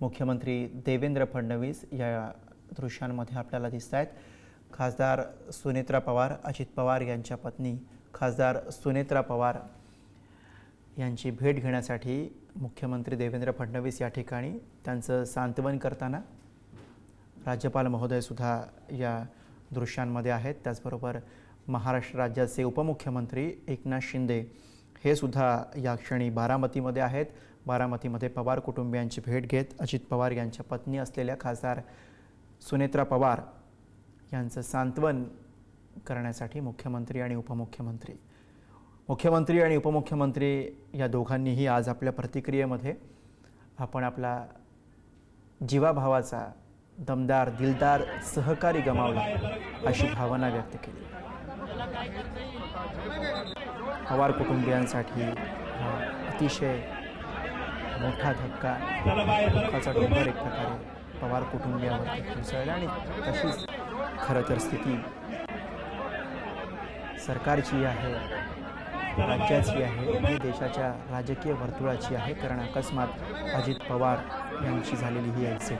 मुख्यमंत्री देवेंद्र फडणवीस या दृश्यांमध्ये आपल्याला दिसत आहेत खासदार सुनेत्रा पवार अजित पवार यांच्या पत्नी खासदार सुनेत्रा पवार यांची भेट घेण्यासाठी मुख्यमंत्री देवेंद्र फडणवीस या ठिकाणी. त्यांचं सांत्वन करताना राज्यपाल महोदयसुद्धा या दृश्यांमध्ये आहेत. त्याचबरोबर महाराष्ट्र राज्याचे उपमुख्यमंत्री एकनाथ शिंदे हे सुद्धा या क्षणी बारामतीमध्ये आहेत. बारामतीमध्ये पवार कुटुंबियांची भेट घेत अजित पवार यांच्या पत्नी असलेल्या खासदार सुनेत्रा पवार यांचं सांत्वन करण्यासाठी मुख्यमंत्री आणि उपमुख्यमंत्री. मुख्यमंत्री आणि उपमुख्यमंत्री या दोघांनीही आज आपल्या प्रतिक्रियेमध्ये आपण आपला जीवाभावाचा दमदार दिलदार सहकारी गमावला अशी भावना व्यक्त केली. पवार कुटुंबियांसाठी अतिशय मोठा धक्का दुःखाचा डोंगर एक प्रकारे पवार कुटुंबियावरती कोसळला आणि तशीच खरं तर स्थिती सरकारची आहे राज्याची आहे आणि देशाच्या राजकीय वर्तुळाची आहे. कारण अकस्मात अजित पवार यांची झालेली ही एक्झिट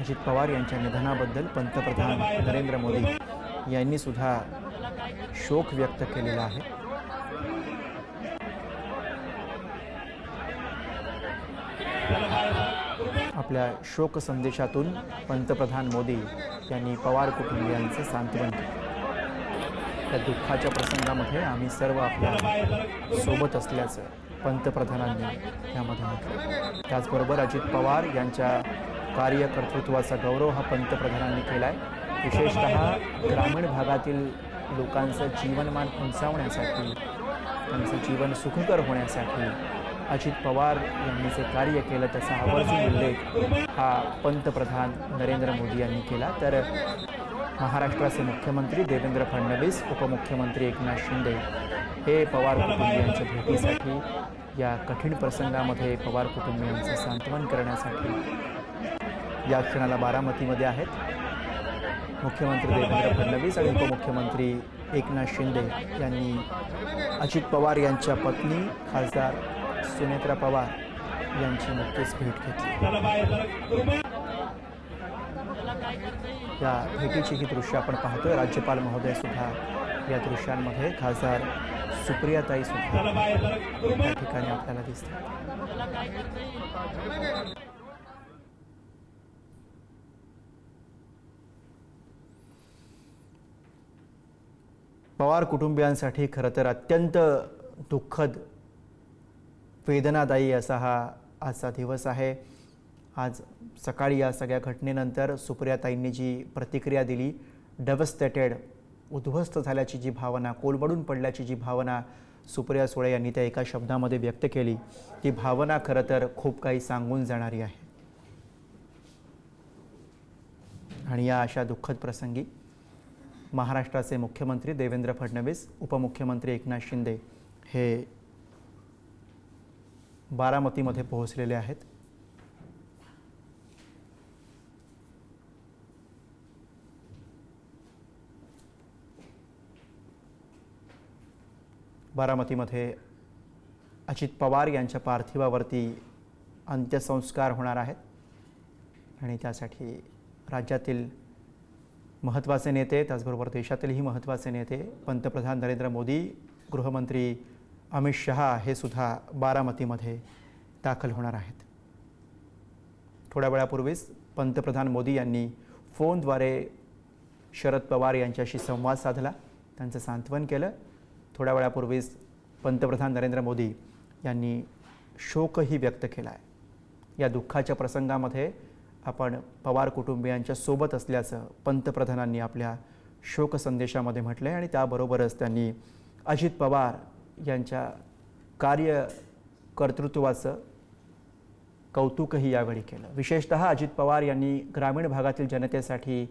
अजित पवार यांच्या निधनाबद्दल पंतप्रधान नरेंद्र मोदी यांनी सुद्धा शोक व्यक्त केलेला आहे. आपल्या शोक संदेशातून पंतप्रधान मोदी यांनी पवार कुटुंबियांचं सांत्वन केलं. त्या दुःखाच्या प्रसंगामध्ये आम्ही सर्व आपल्यासोबत असल्याचं पंतप्रधानांनी यामध्ये म्हटलं. त्याचबरोबर अजित पवार यांच्या कार्यकर्तृत्वाचा गौरव हा पंतप्रधानांनी केला आहे विशेषतः ग्रामीण भागातील लोकांचं जीवनमान उंचावण्यासाठी त्यांचं जीवन सुखकर होण्यासाठी अजित पवार यांनी जे कार्य केलं त्याचा आवर्जून उल्लेख हा पंतप्रधान नरेंद्र मोदी यांनी केला. तर महाराष्ट्राचे मुख्यमंत्री देवेंद्र फडणवीस उपमुख्यमंत्री एकनाथ शिंदे हे पवार कुटुंबियांच्या भेटीसाठी या कठीण प्रसंगामध्ये पवार कुटुंबियांचं सांत्वन करण्यासाठी या क्षणाला बारामतीमध्ये आहेत. मुख्यमंत्री देवेंद्र फडणवीस आणि उपमुख्यमंत्री एकनाथ शिंदे यांनी अजित पवार यांच्या पत्नी खासदार सुनेत्रा पवार यांची नुकतीच भेट घेतली. या भेटीची ही दृश्य आपण पाहतोय. राज्यपाल महोदय सुद्धा या दृश्यांमध्ये खासदार सुप्रियाताई सुद्धा या ठिकाणी आपल्याला दिसतात. पवार कुटुंबियांसाठी खरं तर अत्यंत दुःखद वेदनादायी असा हा आजचा दिवस आहे. आज सकाळी या सगळ्या घटनेनंतर सुप्रियाताईंनी जी प्रतिक्रिया दिली डेव्हस्टेटेड उद्ध्वस्त झाल्याची जी भावना कोलमडून पडल्याची जी भावना सुप्रिया सुळे यांनी त्या एका शब्दामध्ये व्यक्त केली ती भावना खरं तर खूप काही सांगून जाणारी आहे. आणि या अशा दुःखद प्रसंगी महाराष्ट्राचे मुख्यमंत्री देवेंद्र फडणवीस उपमुख्यमंत्री एकनाथ शिंदे हे बारामतीमध्ये पोहोचलेले आहेत. बारामतीमध्ये अजित पवार यांच्या पार्थिवावरती अंत्यसंस्कार होणार आहेत. आणि त्यासाठी राज्यातील महत्त्वाचे नेते त्याचबरोबर देशातीलही महत्त्वाचे नेते पंतप्रधान नरेंद्र मोदी गृहमंत्री अमित शहा हे सुद्धा बारामतीमध्ये दाखल होणार आहेत. थोड्या वेळापूर्वीच पंतप्रधान मोदी यांनी फोनद्वारे शरद पवार यांच्याशी संवाद साधला. त्यांचं सांत्वन केलं. थोड्या वेळापूर्वीच पंतप्रधान नरेंद्र मोदी यांनी शोकही व्यक्त केला आहे. या दुःखाच्या प्रसंगामध्ये आपण पवार कुटुंबियांच्या सोबत असल्याचं पंतप्रधानांनी आपल्या शोक संदेशामध्ये म्हटलं आहे आणि त्याबरोबरच त्यांनी अजित पवार यांच्या कार्य कर्तृत्वाचं कौतुकही यावेळी केलं. विशेषतः अजित पवार यांनी ग्रामीण भागातील जनतेसाठी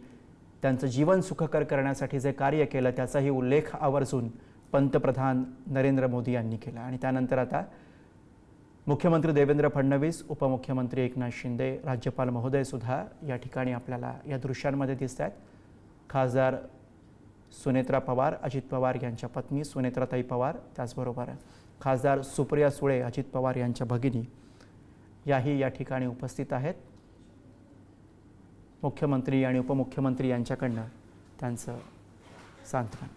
त्यांचं जीवन सुखकर करण्यासाठी जे कार्य केलं त्याचाही उल्लेख आवर्जून पंतप्रधान नरेंद्र मोदी यांनी केला. आणि त्यानंतर आता मुख्यमंत्री देवेंद्र फडणवीस उपमुख्यमंत्री एकनाथ शिंदे राज्यपाल महोदयसुद्धा या ठिकाणी आपल्याला या दृश्यांमध्ये दिसत आहेत खासदार सुनेत्रा पवार अजित पवार यांच्या पत्नी सुनेत्राताई पवार त्याचबरोबर खासदार सुप्रिया सुळे अजित पवार यांच्या भगिनी याही या ठिकाणी उपस्थित आहेत. मुख्यमंत्री आणि उपमुख्यमंत्री यांच्याकडनं त्यांचं सांत्वन.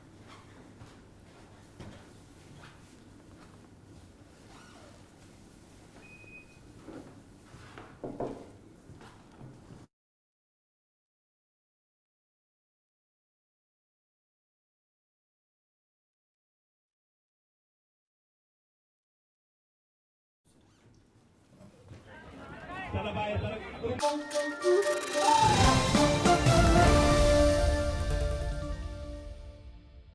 Vai, agora.